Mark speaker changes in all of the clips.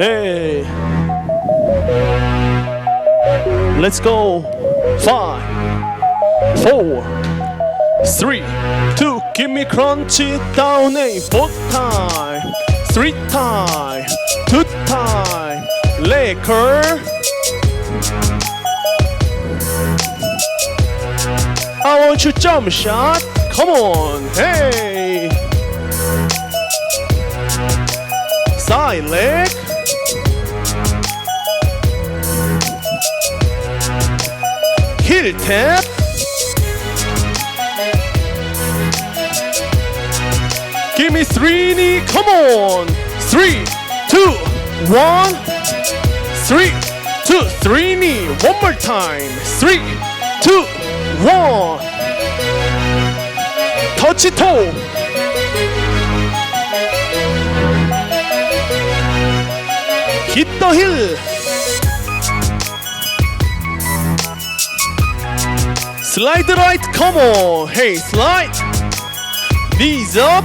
Speaker 1: Hey. Let's go. Five, four, three, two. Give me crunchy down a four time, three time, two time. Laker, I want you jump shot. Come on, hey. Side leg. 1탭 Give me three knee, come on. Three, two, one. Three, two, three knee. One more time. Three, two, one. Touch it toe. Hit the hill. Slide the right, come on. Hey, slide. Knees up.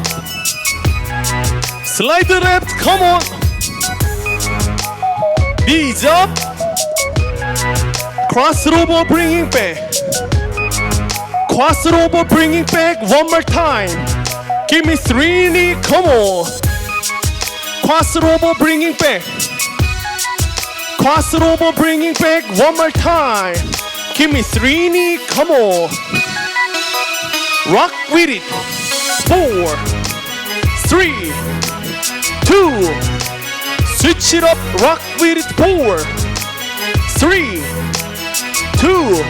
Speaker 1: Slide the left, come on. Knees up. Cross it over, bringing back. Cross it over, bringing back one more time. Give me three knee, come on. Cross it over, bringing back. Cross it over, bringing back one more time. Kimmy Threeny, come on. Rock with it. Four, three, two. Switch it up. Rock with it. Four, three, two.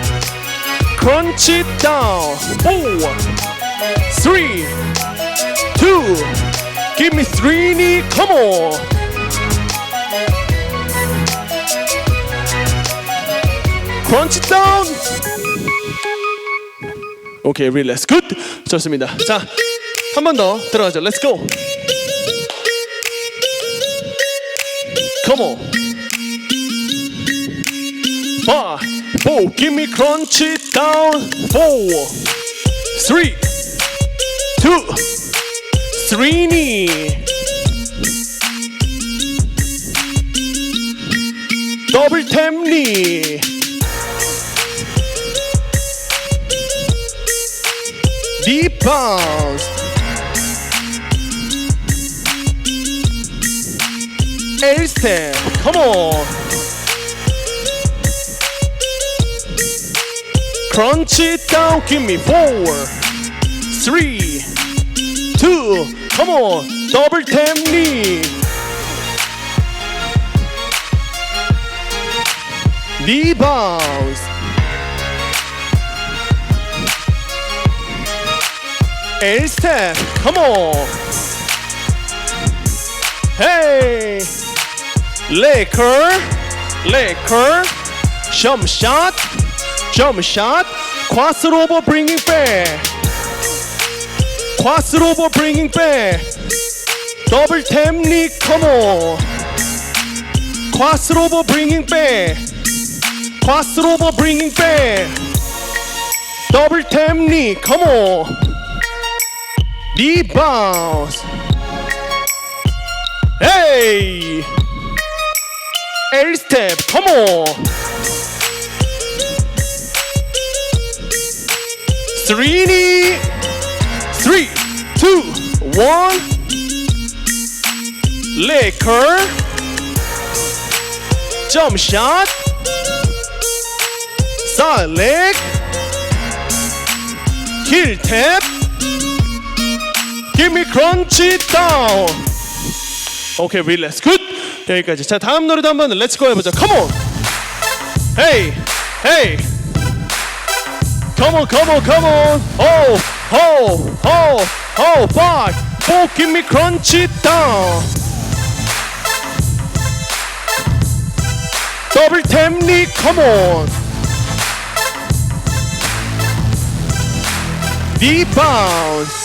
Speaker 1: Crunch it down. Four, three, two. Give me three knee. Come on. 펀치 다운 오케이 릴렉스 굿 좋습니다 자 한 번 더 들어가죠 렛츠고 컴온 Five, four, give me crunch it down. Four, three, two, three knee. Double tap knee. bombs. Ace come on. Crunch it down, give me four, three, two, come on, double ten knee. Knee bounce. 에 스텝 컴온 헤이 레이커 레이커 점샷 점샷 과스 로버 브링잉 백 과스 로버 브링잉 백 더블 템리 컴온 과스 로버 브링잉 백 과스 로버 브링잉 백 더블 템리 컴온 D bounce. Hey! Air step, come on. Three, three, two, one. Leg curl. Jump shot. Side leg. Heel tap. Give me crunchy down. 오케이, okay, relax. Good. 여기까지. 자, 다음 노래도 한번 Let's go 해보자. Come on. Hey, hey. Come on, come on, come on. Oh, oh, oh, oh, fuck. Oh, give me crunchy down. Double tap me, come on. rebound.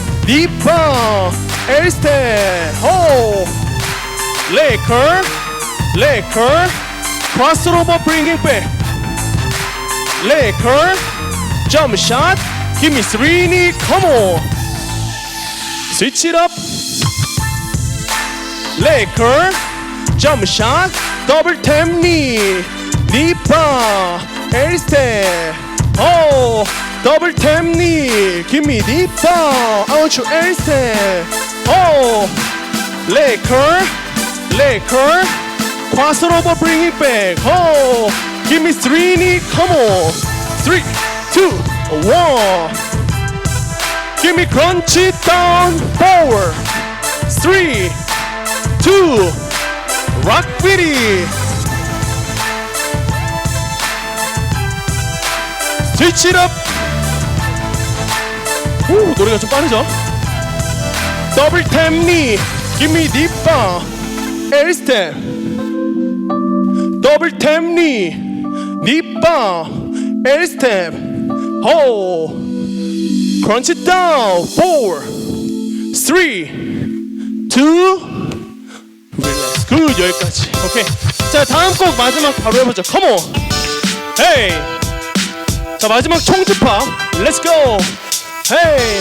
Speaker 1: 리퍼 엘스테 호 레이커 레이커 크로스로버 브링깅 백 레이커 점샷 기미 스리니 커모 스위치 업 레이커 점샷 더블 템니 리퍼 엘스테 호 더블 탭니 김미 디퍼 아우추 엘세 오 레이커 레이커 crossover bring it back Oh, give me three knee come on three two one give me crunchy down forward three two rock with Switch it up 후, 노래가 좀 빠르죠? 더블 탭미 김미 니빠 엘스텝 더블 탭미 니빠 엘스텝 호 크런치 다운 4 3 2 릴렉스 굿 여기까지 오케이 자 다음 곡 마지막 바로 해보죠 컴온 헤이 자 마지막 총집합 렛츠고 Hey,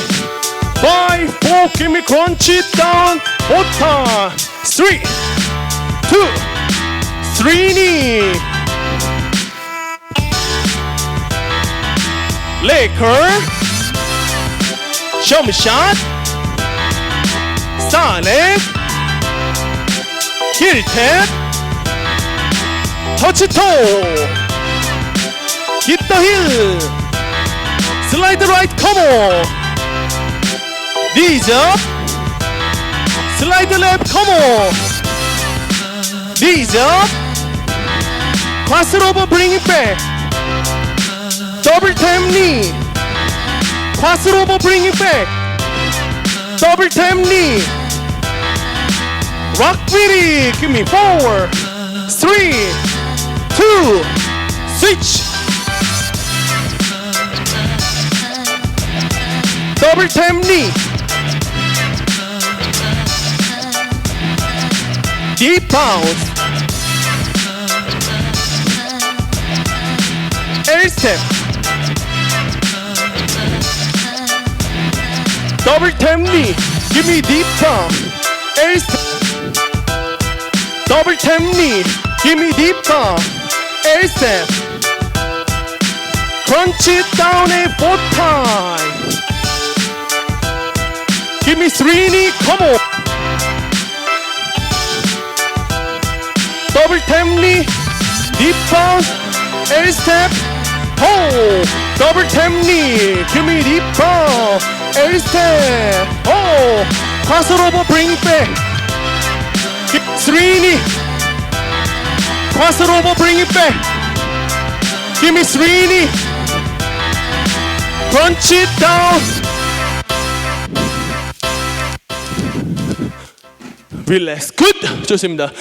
Speaker 1: five, four, give me crunch it down. One time, three, two, three knee. Leg curl. Jump shot. Side leg. Heel tap. Touch toe. Hit the heel. Slide the right, come on. Knees up. Slide the left, come on. Knees up. Pass it over, bring it back. Double time knee. Pass it over, bring it back. Double time knee. Rock pretty. Give me four, three, two, switch. double time knee. Deep bounce. Air step. Double time knee. Give me deep bounce. Air step. Double time knee. Give me deep bounce. Air step. Crunch it down and Miss Rini, come on. Double Tamli, deep bound, air step, hold. Double Tamli, give me deep bound, air step, hold. crossover, bring back. Miss Rini, crossover, bring it back. Give me Srini, crunch it down. relax. good. 좋습니다.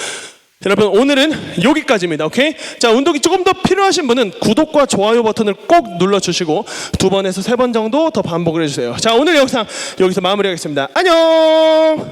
Speaker 1: 여러분 오늘은 여기까지입니다. 오케이? 자 운동이 조금 더 필요하신 분은 구독과 좋아요 버튼을 꼭 눌러주시고 두 번에서 세 번 정도 더 반복을 해주세요. 자 오늘 영상 여기서 마무리하겠습니다. 안녕.